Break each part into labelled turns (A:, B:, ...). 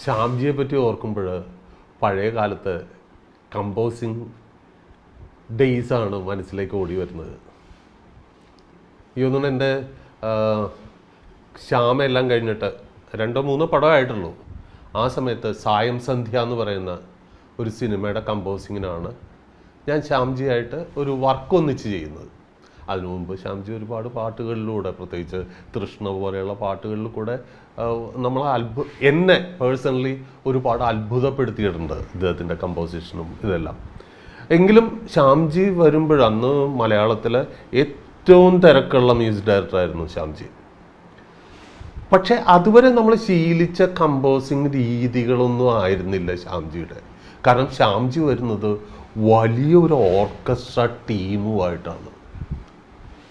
A: ശ്യാംജിയെ പറ്റി ഓർക്കുമ്പോൾ പഴയ കാലത്ത് കമ്പോസിങ് ഡേയ്സാണ് മനസ്സിലേക്ക് ഓടി വരുന്നത്. ഈ ഒന്നും എന്റെ ശ്യാമെല്ലാം കഴിഞ്ഞിട്ട് രണ്ടോ മൂന്നോ പടമായിട്ടുള്ളൂ. ആ സമയത്ത് സായം സന്ധ്യ എന്ന് പറയുന്ന ഒരു സിനിമയുടെ കമ്പോസിങ്ങിനാണ് ഞാൻ ശ്യാംജിയായിട്ട് ഒരു വർക്ക് ഒന്നിച്ച് ചെയ്യുന്നത്. അതിനു മുമ്പ് ശ്യാംജി ഒരുപാട് പാട്ടുകളിലൂടെ പ്രത്യേകിച്ച് തൃഷ്ണ പോലെയുള്ള പാട്ടുകളിൽ കൂടെ നമ്മൾ അത്ഭു എന്നെ പേഴ്സണലി ഒരുപാട് അത്ഭുതപ്പെടുത്തിയിട്ടുണ്ട് ഇദ്ദേഹത്തിന്റെ കമ്പോസിഷനും ഇതെല്ലാം. എങ്കിലും ശ്യാംജി വരുമ്പോൾ അന്ന് മലയാളത്തിലെ ഏറ്റവും തിരക്കുള്ള മ്യൂസിക് ഡയറക്ടറായിരുന്നു ശ്യാംജി. പക്ഷെ അതുവരെ നമ്മൾ ശീലിച്ച കമ്പോസിങ് രീതികളൊന്നും ആയിരുന്നില്ല ശ്യാംജിയുടെ. കാരണം ശ്യാംജി വരുന്നത് വലിയൊരു ഓർക്കസ്ട്ര ടീമുമായിട്ടാണ്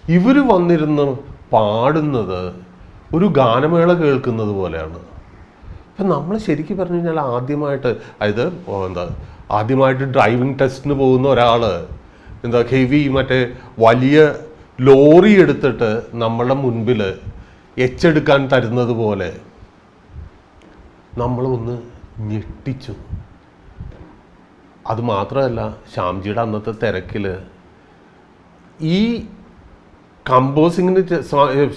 A: ഇവർ വന്നിരുന്ന് പാടുന്നത് ഒരു ഗാനമേള കേൾക്കുന്നത് പോലെയാണ്. അപ്പം നമ്മൾ ശരിക്കും പറഞ്ഞു കഴിഞ്ഞാൽ ആദ്യമായിട്ട് അതായത് എന്താ ആദ്യമായിട്ട് ഡ്രൈവിംഗ് ടെസ്റ്റിന് പോകുന്ന ഒരാൾ എന്താ ഹെവി മറ്റേ വലിയ ലോറി എടുത്തിട്ട് നമ്മളുടെ മുൻപിൽ എച്ചെടുക്കാൻ തരുന്നത് പോലെ നമ്മളൊന്ന് ഞെട്ടിച്ചു. അത് മാത്രമല്ല ശ്യാംജിയുടെ അന്നത്തെ തിരക്കിൽ ഈ കമ്പോസിങ്ങിന്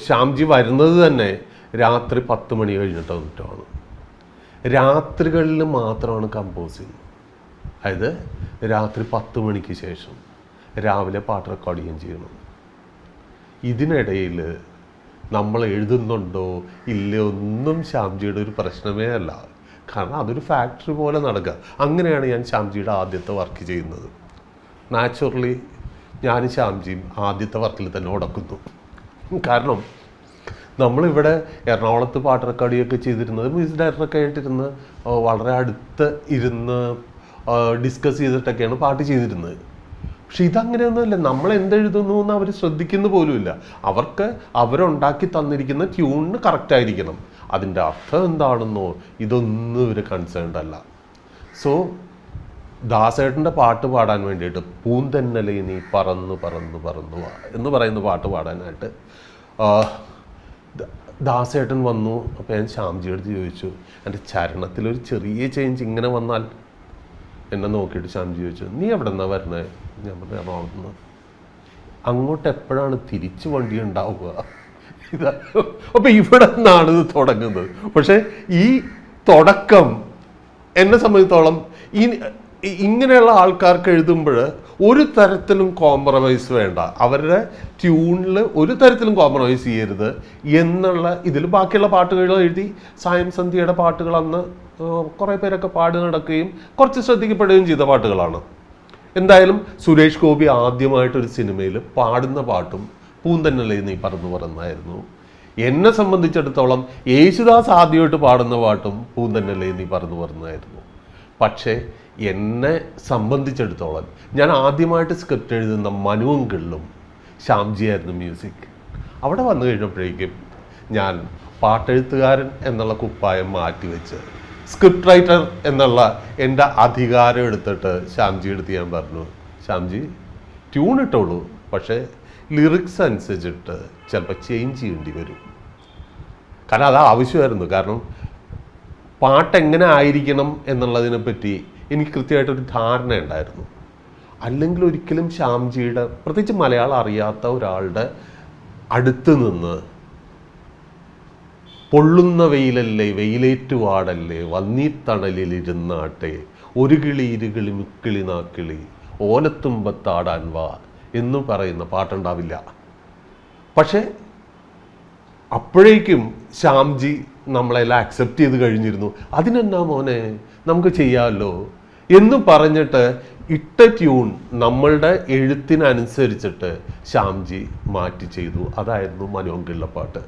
A: ശ്യാംജി വരുന്നത് തന്നെ രാത്രി പത്ത് മണി കഴിഞ്ഞിട്ട് വന്നിട്ടാണ്. രാത്രികളിൽ മാത്രമാണ് കമ്പോസിങ്. അതായത് രാത്രി പത്ത് മണിക്ക് ശേഷം രാവിലെ പാട്ട് റെക്കോർഡ് ചെയ്യുകയും ചെയ്യണം. ഇതിനിടയിൽ നമ്മൾ എഴുതുന്നുണ്ടോ ഇല്ലയോ ഒന്നും ശ്യാംജിയുടെ ഒരു പ്രശ്നമേ അല്ല. കാരണം അതൊരു ഫാക്ടറി പോലെ നടക്കുക. അങ്ങനെയാണ് ഞാൻ ശ്യാംജിയുടെ ആദ്യത്തെ വർക്ക് ചെയ്യുന്നത്. നാച്ചുറലി ഞാനും ശ്യാംജിയും ആദ്യത്തെ വർക്കിൽ തന്നെ ഉടക്കുന്നു. കാരണം നമ്മളിവിടെ എറണാകുളത്ത് പാട്ട് റെക്കോർഡിയൊക്കെ ചെയ്തിരുന്നത് മ്യൂസിക് ഡയറക്ടറൊക്കെ ആയിട്ടിരുന്ന് വളരെ അടുത്ത് ഇരുന്ന് ഡിസ്കസ് ചെയ്തിട്ടൊക്കെയാണ് പാട്ട് ചെയ്തിരുന്നത്. പക്ഷെ ഇതങ്ങനെയൊന്നുമല്ല. നമ്മൾ എന്തെഴുതുന്നു എന്ന് അവർ ശ്രദ്ധിക്കുന്ന പോലുമില്ല. അവർക്ക് അവരുണ്ടാക്കി തന്നിരിക്കുന്ന ട്യൂണിന് കറക്റ്റ് ആയിരിക്കണം. അതിന്റെ അർത്ഥം എന്താണെന്നോ ഇതൊന്നും ഇവർ കൺസേൺഡ് അല്ല. സോ ദാസേട്ടന്റെ പാട്ട് പാടാൻ വേണ്ടിയിട്ട് പൂന്തന്നലെ നീ പറന്നു പറന്നു പറന്നു എന്ന് പറയുന്ന പാട്ട് പാടാനായിട്ട് ദാസേട്ടൻ വന്നു. അപ്പോൾ ഞാൻ ശ്യാംജിയുടെ അടുത്ത് ചോദിച്ചു എന്റെ ചരണത്തിലൊരു ചെറിയ ചേഞ്ച് ഇങ്ങനെ വന്നാൽ? എന്നെ നോക്കിയിട്ട് ശ്യാംജി ചോദിച്ചു നീ എവിടെ നിന്നാ വരുന്നത് ഞാൻ പറഞ്ഞു എറണാകുളത്ത് നിന്ന് അങ്ങോട്ട് എപ്പോഴാണ് തിരിച്ച് വണ്ടി ഉണ്ടാവുക? അപ്പം ഇവിടെ നിന്നാണ് ഇത് തുടങ്ങുന്നത്. പക്ഷേ ഈ തുടക്കം എന്നെ സംബന്ധിച്ചോളം ഈ ഇങ്ങനെയുള്ള ആൾക്കാർക്ക് എഴുതുമ്പോൾ ഒരു തരത്തിലും കോംപ്രമൈസ് വേണ്ട. അവരുടെ ട്യൂണിൽ ഒരു തരത്തിലും കോംപ്രമൈസ് ചെയ്യരുത് എന്നുള്ള ഇതിൽ ബാക്കിയുള്ള പാട്ടുകൾ എഴുതി സായം സന്ധ്യയുടെ പാട്ടുകൾ അന്ന് കുറേ പേരൊക്കെ പാടി നടക്കുകയും കുറച്ച് ശ്രദ്ധിക്കപ്പെടുകയും ചെയ്ത പാട്ടുകളാണ്. എന്തായാലും സുരേഷ് ഗോപി ആദ്യമായിട്ടൊരു സിനിമയിൽ പാടുന്ന പാട്ടും പൂന്തന്നലേ നീ പറന്നു പറന്നായിരുന്നു. എന്നെ സംബന്ധിച്ചിടത്തോളം യേശുദാസ് ആദ്യമായിട്ട് പാടുന്ന പാട്ടും പൂന്തന്നലേ നീ പറന്നു പറന്നായിരുന്നു. പക്ഷേ എന്നെ സംബന്ധിച്ചിടത്തോളം ഞാൻ ആദ്യമായിട്ട് സ്ക്രിപ്റ്റ് എഴുതുന്ന മനുവും കിള്ളും ശ്യാംജിയായിരുന്നു മ്യൂസിക് അവിടെ വന്നു കഴിഞ്ഞപ്പോഴേക്കും ഞാൻ പാട്ടെഴുത്തുകാരൻ എന്നുള്ള കുപ്പായം മാറ്റിവെച്ച് സ്ക്രിപ്റ്റ് റൈറ്റർ എന്നുള്ള എന്റെ അധികാരം എടുത്തിട്ട് ശ്യാംജി എടുത്ത് ഞാൻ പറഞ്ഞു ശ്യാംജി ട്യൂൺ ഇട്ടോളൂ പക്ഷേ ലിറിക്സ് അനുസരിച്ചിട്ട് ചിലപ്പോൾ ചേഞ്ച് ചെയ്യേണ്ടി വരും. കാരണം അത് ആവശ്യമായിരുന്നു. കാരണം പാട്ട് എങ്ങനെ ആയിരിക്കണം എന്നുള്ളതിനെ പറ്റി എനിക്ക് കൃത്യമായിട്ടൊരു ധാരണ ഉണ്ടായിരുന്നു. അല്ലെങ്കിൽ ഒരിക്കലും ശ്യാംജിയുടെ പ്രത്യേകിച്ച് മലയാളം അറിയാത്ത ഒരാളുടെ അടുത്ത് നിന്ന് പൊള്ളുന്ന വെയിലല്ലേ വെയിലേറ്റുവാടല്ലേ വന്നീത്തണലിലിരുന്നാട്ടെ ഒരു കിളി ഇരുകിളി മുക്കിളി നാക്കിളി ഓലത്തുമ്പത്താടാൻ വാ എന്ന് പറയുന്ന പാട്ടുണ്ടാവില്ല. പക്ഷേ അപ്പോഴേക്കും ശ്യാംജി നമ്മളെല്ലാം അക്സെപ്റ്റ് ചെയ്ത് കഴിഞ്ഞിരുന്നു. അതിനെന്നാ മോനെ? നമുക്ക് ചെയ്യാമല്ലോ എന്ന് പറഞ്ഞിട്ട് ഇട്ട ട്യൂൺ നമ്മളുടെ എഴുത്തിനനുസരിച്ചിട്ട് ശ്യാംജി മാറ്റി ചെയ്തു. അതായിരുന്നു മനോങ്കിള്ള പാട്ട്.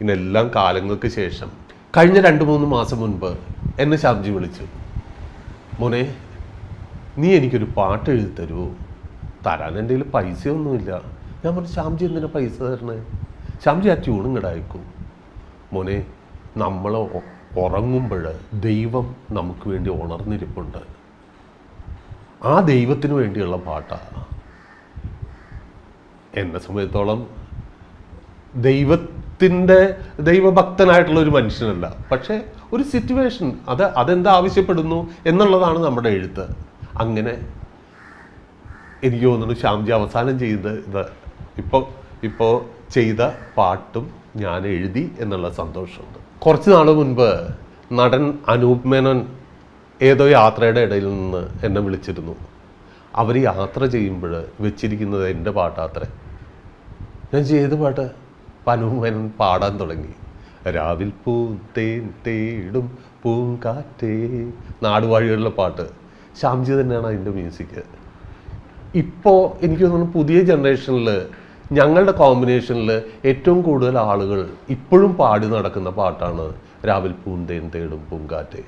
A: ഇതിനെല്ലാം കാലങ്ങൾക്ക് ശേഷം. കഴിഞ്ഞ രണ്ട് മൂന്ന് മാസം മുൻപ് എന്നെ ശ്യാംജി വിളിച്ചു. മോനെ നീ എനിക്കൊരു പാട്ട് എഴുതി തരുമോ തരാൻ എന്റെ കയ്യിൽ പൈസയൊന്നുമില്ല. ഞാൻ പറഞ്ഞു ശ്യാംജി എന്തിനാ പൈസ തരണേ? ശ്യാംജി ആ ട്യൂണും കൂടെ അയക്കും. മോനെ നമ്മൾ ഉറങ്ങുമ്പോൾ ദൈവം നമുക്ക് വേണ്ടി ഉണർന്നിരിപ്പുണ്ട്. ആ ദൈവത്തിന് വേണ്ടിയുള്ള പാട്ടാണ് എന്നെ സംബന്ധിച്ചോളം ദൈവത്തിന്റെ ദൈവഭക്തനായിട്ടുള്ള ഒരു മനുഷ്യനല്ല. പക്ഷേ ഒരു സിറ്റുവേഷൻ അത് അതെന്താ ആവശ്യപ്പെടുന്നു എന്നുള്ളതാണ് നമ്മുടെ എഴുത്ത്. അങ്ങനെ എനിക്ക് തോന്നുന്നു ശ്യാംജി അവസാനം ചെയ്ത് ഇത് ഇപ്പോൾ ഇപ്പോൾ ചെയ്ത പാട്ടും ഞാൻ എഴുതി എന്നുള്ള സന്തോഷമുണ്ട്. കുറച്ച് നാൾ മുൻപ് നടൻ അനൂപ് മേനോൻ ഏതോ യാത്രയുടെ ഇടയിൽ നിന്ന് എന്നെ വിളിച്ചിരുന്നു. അവർ യാത്ര ചെയ്യുമ്പോൾ വെച്ചിരിക്കുന്നത് എന്റെ പാട്ടാത്രേ. ഞാൻ ചെയ്ത പാട്ട് അനൂപ് മേനോൻ പാടാൻ തുടങ്ങി. രാവിൽ പൂ തേൻ തേടും പൂങ്കാറ്റേ നാടുവാഴികളിലെ പാട്ട്. ശ്യാംജി തന്നെയാണ് അതിന്റെ മ്യൂസിക്. ഇപ്പോൾ എനിക്ക് തോന്നുന്നു പുതിയ ജനറേഷനിൽ ഞങ്ങളുടെ കോമ്പിനേഷനിൽ ഏറ്റവും കൂടുതൽ ആളുകൾ ഇപ്പോഴും പാടി നടക്കുന്ന പാട്ടാണ് രാവിൽ പൂന്തേൻ തേടും പൂങ്കാറ്റേ.